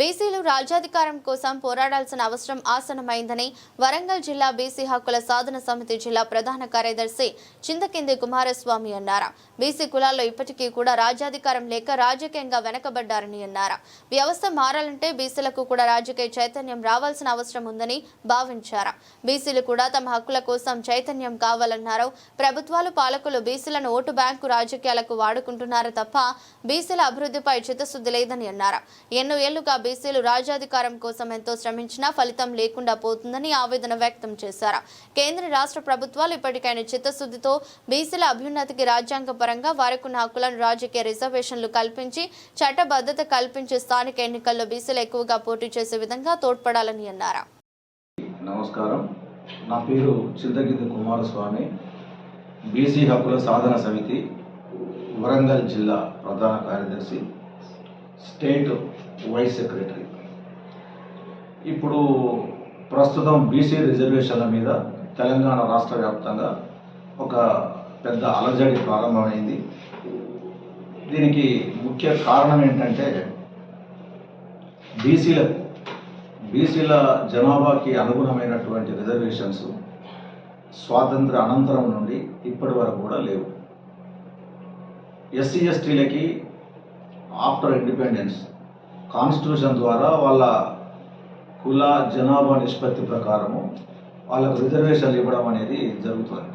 బీసీలు రాజ్యాధికారం కోసం పోరాడాల్సిన అవసరం ఆసనమైందని వరంగల్ జిల్లా బీసీ హక్కుల సాధన సమితి జిల్లా ప్రధాన కార్యదర్శి చింతకింది కుమారస్వామి అన్నారు. బీసీ కులాల్లో ఇప్పటికీ కూడా రాజ్యాధికారం లేక రాజకీయంగా వెనకబడ్డారని అన్నారు. వ్యవస్థ మారాలంటే బీసీలకు కూడా రాజకీయ చైతన్యం రావాల్సిన అవసరం ఉందని భావించారు. బీసీలు కూడా తమ హక్కుల కోసం చైతన్యం కావాలన్నారు. ప్రభుత్వాలు పాలకులు బీసీలను ఓటు బ్యాంకు రాజకీయాలకు వాడుకుంటున్నారు తప్ప బీసీల అభివృద్ధిపై చిత్తశుద్ధి లేదని అన్నారు. ఎన్నో ఏళ్ళుగా బీసీలు రాజ్యాధికారం కోసం ఎంతో శ్రమించినా ఫలితం లేకుండా పోతుందని ఆవేదన వ్యక్తం చేశారు. కేంద్ర రాష్ట్ర ప్రభుత్వాలు ఇప్పటికైనా చిత్తశుద్ధితో బీసీల అభ్యున్నతికి రాజ్యాంగ పరంగా వారికున్న హక్కులను రాజకీయ రిజర్వేషన్లు కల్పించి చట్టబద్ధత కల్పించి స్థానిక ఎన్నికల్లో బీసీలు ఎక్కువగా పోటీ చేసే విధంగా తోడ్పడాలని అన్నారు. నమస్కారం. నా పేరు చింతగిద్ది కుమారస్వామి. బీసీ హక్కుల సాధన సమితి వరంగల్ జిల్లా ప్రధాన కార్యదర్శి. స్టేట్ వైస్ సెక్రటరీ ఇప్పుడు ప్రస్తుతం బీసీ రిజర్వేషన్ల మీద తెలంగాణ రాష్ట్ర వ్యాప్తంగా ఒక పెద్ద అలజడి ప్రారంభమైంది. దీనికి ముఖ్య కారణం ఏంటంటే బీసీలకు బీసీల జనాభాకి అనుగుణమైనటువంటి రిజర్వేషన్స్ స్వాతంత్ర అనంతరం నుండి ఇప్పటి వరకు కూడా లేవు. ఎస్సీ ఎస్టీలకి ఆఫ్టర్ ఇండిపెండెన్స్ కాన్స్టిట్యూషన్ ద్వారా వాళ్ళ కుల జనాభా నిష్పత్తి ప్రకారము వాళ్ళకు రిజర్వేషన్లు ఇవ్వడం అనేది జరుగుతుంది.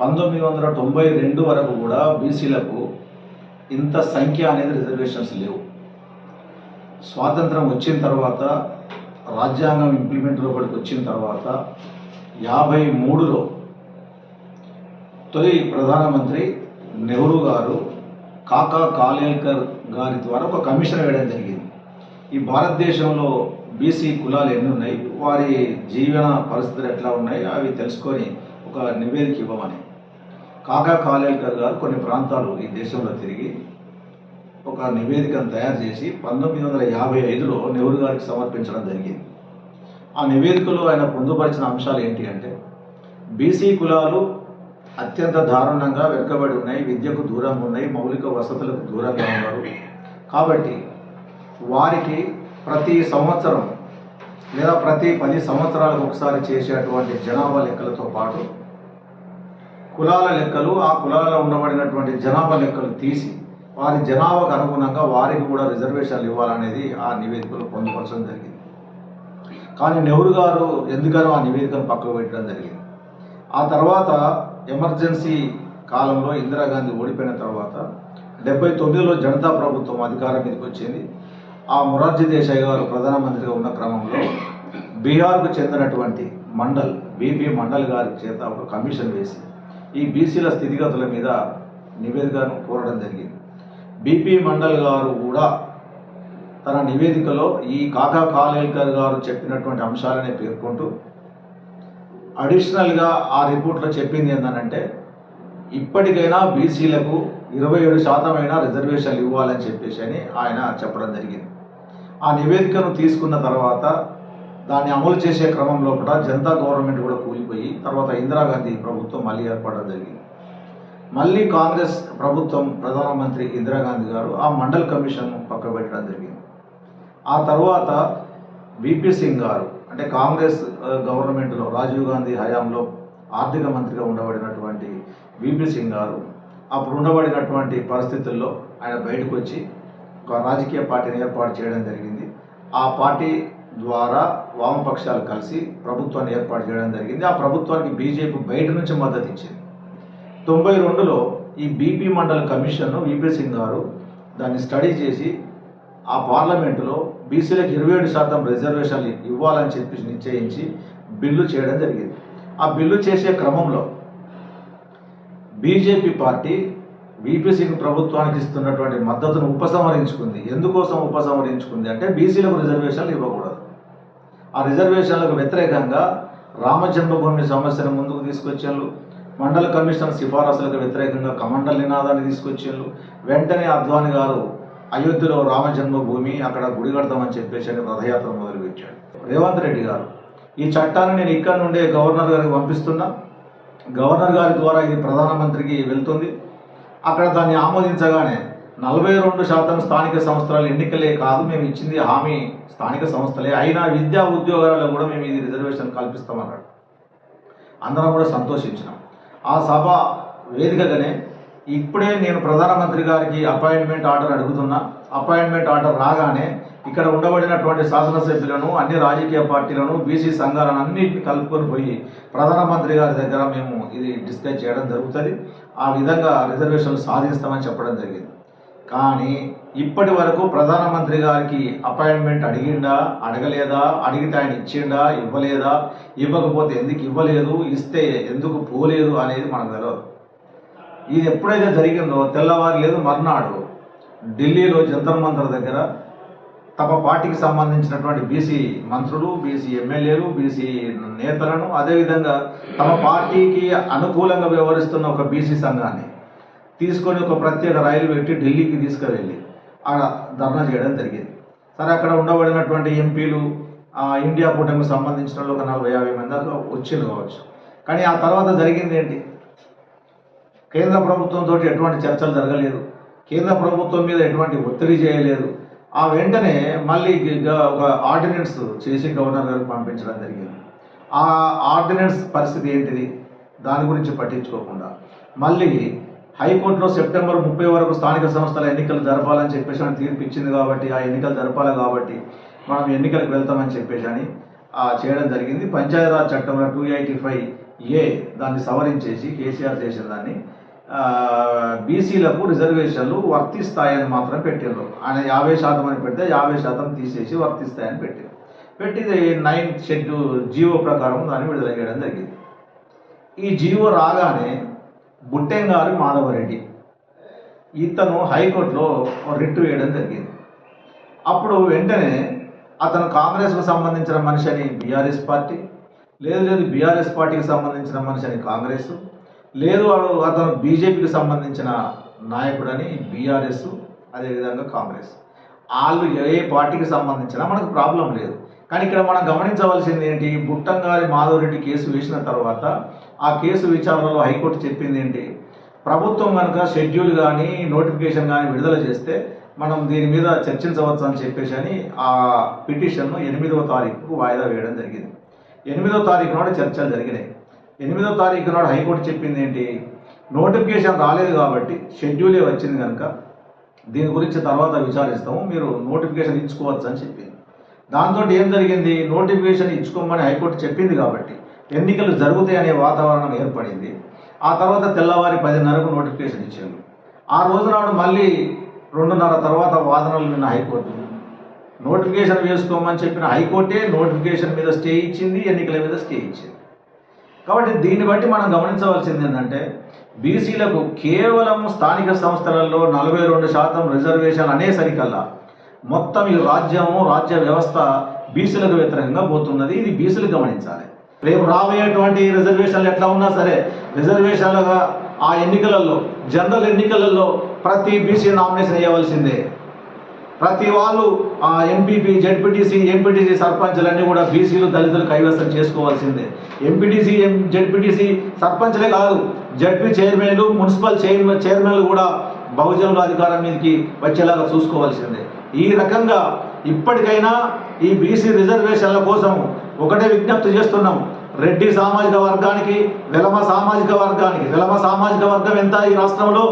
పంతొమ్మిది వందల తొంభై రెండు వరకు కూడా బీసీలకు ఇంత సంఖ్య అనేది రిజర్వేషన్స్ లేవు. స్వాతంత్రం వచ్చిన తర్వాత రాజ్యాంగం ఇంప్లిమెంట్ లోపలికి వచ్చిన తర్వాత యాభై మూడులో తొలి ప్రధానమంత్రి నెహ్రూ గారు కాకా కాలేల్కర్ గారి ద్వారా ఒక కమిషన్ వేయడం జరిగింది. ఈ భారతదేశంలో బీసీ కులాలు ఎన్ని ఉన్నాయి? వారి జీవన పరిస్థితులు ఎట్లా ఉన్నాయి? అవి తెలుసుకొని ఒక నివేదిక ఇవ్వమని. కాకా కాలేల్కర్ గారు కొన్ని ప్రాంతాలు ఈ దేశంలో తిరిగి ఒక నివేదికను తయారు చేసి పంతొమ్మిది వందల యాభై ఐదులో నెహ్రూ గారికి సమర్పించడం జరిగింది. ఆ నివేదికలో ఆయన పొందుపరిచిన అంశాలు ఏంటి అంటే బీసీ కులాలు అత్యంత దారుణంగా వెనుకబడి ఉన్నాయి విద్యకు దూరంగా ఉన్నాయి మౌలిక వసతులకు దూరంగా ఉన్నారు కాబట్టి వారికి ప్రతి సంవత్సరం లేదా ప్రతి పది సంవత్సరాలకు ఒకసారి చేసేటువంటి జనాభా లెక్కలతో పాటు కులాల లెక్కలు ఆ కులాలలో ఉండబడినటువంటి జనాభా లెక్కలు తీసి వారి జనాభాకు అనుగుణంగా వారికి కూడా రిజర్వేషన్లు ఇవ్వాలనేది ఆ నివేదికలో పొందుపరచడం జరిగింది. కానీ నెహ్రూ గారు ఎందుకనో ఆ నివేదికను పక్కకు పెట్టడం జరిగింది. ఆ తర్వాత ఎమర్జెన్సీ కాలంలో ఇందిరాగాంధీ ఓడిపోయిన తర్వాత డెబ్బై తొమ్మిదిలో జనతా ప్రభుత్వం అధికారం మీదకి వచ్చింది. ఆ మొరార్జీ దేశాయ్ గారు ప్రధానమంత్రిగా ఉన్న క్రమంలో బీహార్కు చెందినటువంటి మండల్ బీపీ మండల్ గారి చేత ఒక కమిషన్ వేసి ఈ బీసీల స్థితిగతుల మీద నివేదికను కోరడం జరిగింది. బీపీ మండల్ గారు కూడా తన నివేదికలో ఈ కాకా కాలేల్కర్ గారు చెప్పినటువంటి అంశాలనే పేర్కొంటూ అడిషనల్గా ఆ రిపోర్ట్లో చెప్పింది ఏంటంటే ఇప్పటికైనా బీసీలకు ఇరవై ఏడు శాతమైన రిజర్వేషన్లు ఇవ్వాలని చెప్పేసి అని ఆయన చెప్పడం జరిగింది. ఆ నివేదికను తీసుకున్న తర్వాత దాన్ని అమలు చేసే క్రమంలో కూడా జనతా గవర్నమెంట్ కూడా కూలిపోయి తర్వాత ఇందిరాగాంధీ ప్రభుత్వం మళ్ళీ ఏర్పడడం జరిగింది. మళ్ళీ కాంగ్రెస్ ప్రభుత్వం ప్రధానమంత్రి ఇందిరాగాంధీ గారు ఆ మండల్ కమిషన్ పక్కబెట్టడం జరిగింది. ఆ తర్వాత విపి సింగ్ గారు అంటే కాంగ్రెస్ గవర్నమెంట్లో రాజీవ్ గాంధీ హయాంలో ఆర్థిక మంత్రిగా ఉండబడినటువంటి బీపీ సింగ్ గారు అప్పుడు ఉండబడినటువంటి పరిస్థితుల్లో ఆయన బయటకు వచ్చి ఒక రాజకీయ పార్టీని ఏర్పాటు చేయడం జరిగింది. ఆ పార్టీ ద్వారా వామపక్షాలు కలిసి ప్రభుత్వాన్ని ఏర్పాటు చేయడం జరిగింది. ఆ ప్రభుత్వానికి బీజేపీ బయట నుంచి మద్దతు ఇచ్చింది. తొంభై రెండులో ఈ బీపీ మండల కమిషన్ను విపి సింగ్ గారు దాన్ని స్టడీ చేసి ఆ పార్లమెంటులో బీసీలకు ఇరవై ఏడు శాతం రిజర్వేషన్లు ఇవ్వాలని చెప్పి నిశ్చయించి బిల్లు చేయడం జరిగింది. ఆ బిల్లు చేసే క్రమంలో బీజేపీ పార్టీ బీపీ సింగ్ ప్రభుత్వానికి ఇస్తున్నటువంటి మద్దతును ఉపసంహరించుకుంది. ఎందుకోసం ఉపసంహరించుకుంది అంటే బీసీలకు రిజర్వేషన్లు ఇవ్వకూడదు. ఆ రిజర్వేషన్లకు వ్యతిరేకంగా రామజన్మభూమి సమస్యను ముందుకు తీసుకొచ్చారు మండల కమిషన్ సిఫారసులకు వ్యతిరేకంగా కమండల్ నినాదాన్ని తీసుకొచ్చారు వెంటనే అద్వాని గారు అయోధ్యలో రామ జన్మభూమి అక్కడ గుడి కడతామని చెప్పేసి అని రథయాత్ర మొదలుపెట్టాడు. రేవంత్ రెడ్డి గారు ఈ చట్టాన్ని నేను ఇక్కడ నుండే గవర్నర్ గారికి పంపిస్తున్నా. గవర్నర్ గారి ద్వారా ఇది ప్రధానమంత్రికి వెళ్తుంది. అక్కడ దాన్ని ఆమోదించగానే నలభై రెండు శాతం స్థానిక సంస్థల ఎన్నికలే కాదు మేము ఇచ్చింది హామీ స్థానిక సంస్థలే. అయినా విద్యా ఉద్యోగాలలో కూడా మేము ఇది రిజర్వేషన్ కల్పిస్తామన్నాడు. అందరం కూడా సంతోషించినాం. ఆ సభ వేదికగానే ఇప్పుడే నేను ప్రధానమంత్రి గారికి అపాయింట్మెంట్ ఆర్డర్ అడుగుతున్నా. అపాయింట్మెంట్ ఆర్డర్ రాగానే ఇక్కడ ఉండబడినటువంటి శాసనసభ్యులను అన్ని రాజకీయ పార్టీలను బీసీ సంఘాలను అన్నింటిని కలుపుకొని పోయి ప్రధానమంత్రి గారి దగ్గర మేము ఇది డిస్కస్ చేయడం జరుగుతుంది. ఆ విధంగా రిజర్వేషన్లు సాధిస్తామని చెప్పడం జరిగింది. కానీ ఇప్పటి వరకు ప్రధానమంత్రి గారికి అపాయింట్మెంట్ అడిగిండా అడగలేదా అడిగితే ఆయన ఇచ్చిండా ఇవ్వలేదా ఇవ్వకపోతే ఎందుకు ఇవ్వలేదు ఇస్తే ఎందుకు పోలేదు అనేది మనకు తెలియదు ఇది ఎప్పుడైతే జరిగిందో తెల్లవారు లేదు మర్నాడు ఢిల్లీలో జంతర్ మంతర్ దగ్గర తమ పార్టీకి సంబంధించినటువంటి బీసీ మంత్రులు బీసీ ఎమ్మెల్యేలు బీసీ నేతలను అదేవిధంగా తమ పార్టీకి అనుకూలంగా వ్యవహరిస్తున్న ఒక బీసీ సంఘాన్ని తీసుకొని ఒక ప్రత్యేక రైలు పెట్టి ఢిల్లీకి తీసుకువెళ్ళి ఆడ ధర్నా చేయడం జరిగింది. సరే అక్కడ ఉండబడినటువంటి ఎంపీలు ఆ, ఇండియా కూటమికి సంబంధించిన ఒక నలభై యాభై మంది దాకా వచ్చింది కావచ్చు. కానీ ఆ తర్వాత జరిగింది ఏంటి? కేంద్ర ప్రభుత్వంతో ఎటువంటి చర్చలు జరగలేదు. కేంద్ర ప్రభుత్వం మీద ఎటువంటి ఒత్తిడి చేయలేదు. ఆ వెంటనే మళ్ళీ ఒక ఆర్డినెన్స్ చేసి గవర్నర్ గారికి పంపించడం జరిగింది. ఆ ఆర్డినెన్స్ పరిస్థితి ఏంటిది? దాని గురించి పట్టించుకోకుండా. మళ్ళీ హైకోర్టులో సెప్టెంబర్ ముప్పై వరకు స్థానిక సంస్థల ఎన్నికలు జరపాలని చెప్పేసి అని తీర్పు ఇచ్చింది కాబట్టి ఆ ఎన్నికలు జరపాలి కాబట్టి మనం ఎన్నికలకు వెళ్తామని చెప్పేసి అని ఆ, చేయడం జరిగింది. పంచాయతీరాజ్ చట్టంలో టూ ఎయిటీ ఫైవ్ ఏ దాన్ని సవరించేసి కేసీఆర్ చేసిన దాన్ని బీసీలకు రిజర్వేషన్లు వర్తిస్తాయని మాత్రం పెట్టారు ఆయన యాభై శాతం అని పెడితే యాభై శాతం తీసేసి వర్తిస్తాయని పెట్టారు పెట్టింది నైన్త్ షెడ్యూల్ జీవో ప్రకారం దాన్ని విడుదల చేయడం జరిగింది. ఈ జీవో రాగానే బుట్టెంగారు మాధవరెడ్డి ఇతను హైకోర్టులో రిట్ వేయడం జరిగింది. అప్పుడు వెంటనే అతను కాంగ్రెస్కు సంబంధించిన మనిషి అని బీఆర్ఎస్ పార్టీ లేదు లేదు బీఆర్ఎస్ పార్టీకి సంబంధించిన మనిషి అని కాంగ్రెస్ లేదు వాడు అతను బీజేపీకి సంబంధించిన నాయకుడని బీఆర్ఎస్ అదేవిధంగా కాంగ్రెస్. వాళ్ళు ఏ పార్టీకి సంబంధించినా మనకు ప్రాబ్లం లేదు. కానీ ఇక్కడ మనం గమనించవలసింది ఏంటి? బుట్టంగారి మాధవరెడ్డి కేసు వేసిన తర్వాత ఆ కేసు విచారణలో హైకోర్టు చెప్పింది ఏంటి? ప్రభుత్వం కనుక షెడ్యూల్ కానీ నోటిఫికేషన్ కానీ విడుదల చేస్తే మనం దీని మీద చర్చించవచ్చు అని చెప్పేసి అని ఆ పిటిషన్ను ఎనిమిదవ తారీఖుకు వాయిదా వేయడం జరిగింది. ఎనిమిదవ తారీఖు నాడు చర్చలు జరిగినాయి. ఎనిమిదో తారీఖు నాడు హైకోర్టు చెప్పింది ఏంటి? నోటిఫికేషన్ రాలేదు కాబట్టి షెడ్యూలే వచ్చింది కనుక దీని గురించి తర్వాత విచారిస్తాము. మీరు నోటిఫికేషన్ ఇచ్చుకోవచ్చు అని చెప్పింది. దాంతో ఏం జరిగింది? నోటిఫికేషన్ ఇచ్చుకోమని హైకోర్టు చెప్పింది కాబట్టి ఎన్నికలు జరుగుతాయి అనే వాతావరణం ఏర్పడింది. ఆ తర్వాత తెల్లవారి పదిన్నరకు నోటిఫికేషన్ ఇచ్చారు. ఆ రోజు నాడు మళ్ళీ రెండున్నర తర్వాత వాదనలు నిన్న హైకోర్టు. నోటిఫికేషన్ వేసుకోమని చెప్పిన హైకోర్టే నోటిఫికేషన్ మీద స్టే ఇచ్చింది ఎన్నికల మీద స్టే ఇచ్చింది. కాబట్టి దీన్ని బట్టి మనం గమనించవలసింది ఏంటంటే బీసీలకు కేవలం స్థానిక సంస్థలలో నలభై రెండు శాతం రిజర్వేషన్ అనేసరికల్లా మొత్తం ఈ రాజ్యము రాజ్య వ్యవస్థ బీసీలకు వ్యతిరేకంగా పోతున్నది. ఇది బీసీలు గమనించాలి. రేపు రాబోయేటువంటి రిజర్వేషన్లు ఎట్లా ఉన్నా సరే రిజర్వేషన్లుగా ఆ ఎన్నికలలో జనరల్ ఎన్నికలలో ప్రతి బీసీ నామినేషన్ వేయవలసిందే. ప్రతి వాళ్ళు ఎంపీపీ జెడ్పీటీసీ ఎంపీటీసీ సర్పంచ్లన్నీ కూడా బీసీలు దళితులు కైవసం చేసుకోవాల్సిందే. ఎంపీటీసీ ఎం జెడ్పీటీసీ సర్పంచ్లే కాదు జడ్పీ చైర్మన్లు మున్సిపల్ చైర్మన్ చైర్మన్లు కూడా బహుజనుల అధికారం మీదకి వచ్చేలాగా చూసుకోవాల్సిందే. ఈ రకంగా ఇప్పటికైనా ఈ బీసీ రిజర్వేషన్ల కోసం ఒకటే విజ్ఞప్తి చేస్తున్నాం. రెడ్డి సామాజిక వర్గానికి వెలమ సామాజిక వర్గానికి. వెలమ సామాజిక వర్గం ఎంత ఈ రాష్ట్రంలో?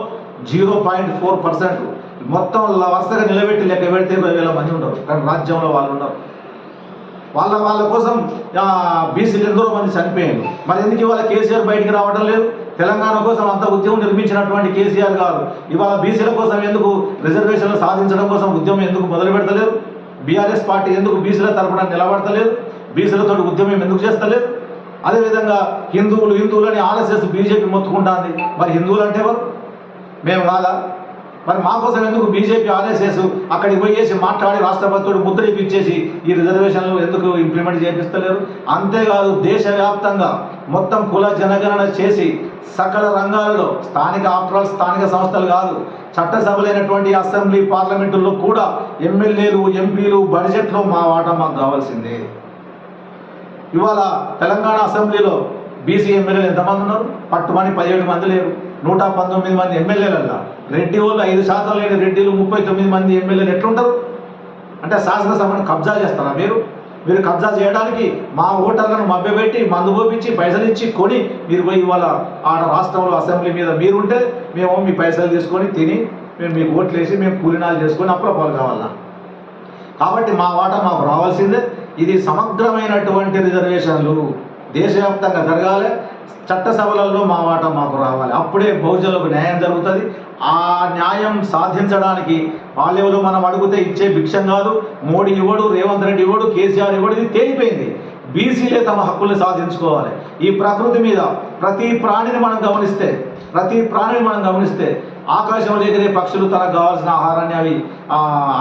Zero point four percent. మొత్తం వరుసగా నిలబెట్టి లెక్క పెడితే ఇరవై వేల మంది ఉండరు. కానీ రాజ్యంలో వాళ్ళు ఉన్నారు వాళ్ళ వాళ్ళ కోసం బీసీలు ఎందరో మంది చనిపోయారు మరి ఎందుకు ఇవాళ కేసీఆర్ బయటికి రావడం లేదు? తెలంగాణ కోసం అంత ఉద్యమం నిర్మించినటువంటి కేసీఆర్ గారు ఇవాళ బీసీల కోసం ఎందుకు రిజర్వేషన్లు సాధించడం కోసం ఉద్యమం ఎందుకు మొదలు పెడతలేదు బీఆర్ఎస్ పార్టీ ఎందుకు బీసీల తరపున నిలబడతలేదు? బీసీలతో ఉద్యమం ఎందుకు చేస్తలేదు? అదేవిధంగా హిందువులు హిందువులని ఆర్ఎస్ఎస్ బీజేపీ మొత్తుకుంటాంది. మరి హిందువులు అంటే ఎవరు? మేము కాదా? మరి మా కోసం ఎందుకు బీజేపీ ఆర్ఎస్ఎస్ అక్కడికి పోయేసి మాట్లాడి రాష్ట్రపతితో ముద్ర ఇప్పించేసి ఈ రిజర్వేషన్లు ఎందుకు ఇంప్లిమెంట్ చేపిస్తలేరు? అంతేకాదు దేశవ్యాప్తంగా మొత్తం కుల జనగణన చేసి సకల రంగాలలో స్థానిక ఆఫ్టర్ స్థానిక సంస్థలు కాదు చట్టసభలైనటువంటి అసెంబ్లీ పార్లమెంటుల్లో కూడా ఎమ్మెల్యేలు ఎంపీలు బడ్జెట్లో మా వాటా మాకు కావాల్సిందే. ఇవాళ తెలంగాణ అసెంబ్లీలో బీసీ ఎమ్మెల్యేలు ఎంతమంది ఉన్నారు? పట్టుమని పదిహేడు మంది లేరు. నూట పంతొమ్మిది మంది ఎమ్మెల్యేలల్లా. రెడ్డి వాళ్ళు ఐదు శాతం లేని రెడ్డిలు ముప్పై తొమ్మిది మంది ఎమ్మెల్యేలు ఎట్లుంటారు? అంటే శాసనసభను కబ్జా చేస్తారా మీరు? మీరు కబ్జా చేయడానికి మా ఓటర్లను మభ్యపెట్టి మందు పోపించి పైసలు ఇచ్చి కొని మీరు పోయి ఇవాళ ఆడ రాష్ట్రంలో అసెంబ్లీ మీద మీరుంటే మేము మీ పైసలు తీసుకొని తిని మేము మీకు ఓట్లు వేసి మేము కూలినాలు చేసుకొని అప్రపాలు కావాలా? కాబట్టి మా వాటా మాకు రావాల్సిందే. ఇది సమగ్రమైనటువంటి రిజర్వేషన్లు. దేశవ్యాప్తంగా జరగాలి. చట్టసభలలో మా వాటా మాకు రావాలి. అప్పుడే బహుజనులకు న్యాయం జరుగుతుంది. ఆ న్యాయం సాధించడానికి వాళ్ళెవరు మనం అడిగితే ఇచ్చే భిక్షం కాదు. మోడీ ఇవ్వడు రేవంత్ రెడ్డి ఇవ్వడు కేసీఆర్ ఇవ్వడు ఇది తేలిపోయింది. బీసీలే తమ హక్కుల్ని సాధించుకోవాలి. ఈ ప్రకృతి మీద ప్రతి ప్రాణిని మనం గమనిస్తే ప్రతి ప్రాణిని మనం గమనిస్తే ఆకాశంలో ఎగిరే పక్షులు తనకు కావాల్సిన ఆహారాన్ని అవి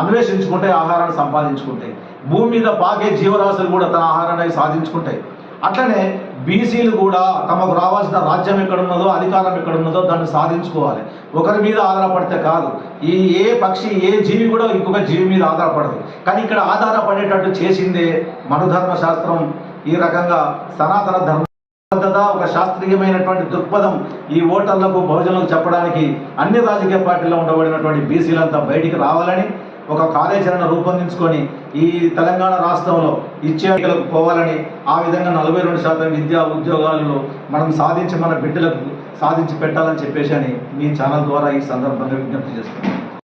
అన్వేషించుకుంటాయి ఆహారాన్ని సంపాదించుకుంటాయి. భూమి మీద పాకే జీవరాశులు కూడా తన ఆహారాన్ని అవి సాధించుకుంటాయి. అట్లనే బీసీలు కూడా తమకు రావాల్సిన రాజ్యం ఎక్కడున్నదో అధికారం ఎక్కడున్నదో దాన్ని సాధించుకోవాలి. ఒకరి మీద ఆధారపడితే కాదు. ఈ ఏ పక్షి ఏ జీవి కూడా ఇంకొక జీవి మీద ఆధారపడదు. కానీ ఇక్కడ ఆధారపడేటట్టు చేసిందే మనుధర్మ శాస్త్రం. ఈ రకంగా సనాతన ధర్మ పద్ధత ఒక శాస్త్రీయమైనటువంటి దృక్పథం ఈ ఓటర్లకు బహుజనులకు చెప్పడానికి అన్ని రాజకీయ పార్టీల్లో ఉండబడినటువంటి బీసీలంతా బయటికి రావాలని ఒక కార్యాచరణ రూపొందించుకొని ఈ తెలంగాణ రాష్ట్రంలో ఇచ్చే పోవాలని ఆ విధంగా నలభై రెండు శాతం విద్యా ఉద్యోగాలలో మనం సాధించి మన బిడ్డలకు సాధించి పెట్టాలని చెప్పేసి అని మీ ఛానల్ ద్వారా ఈ సందర్భంగా విజ్ఞప్తి చేస్తున్నాను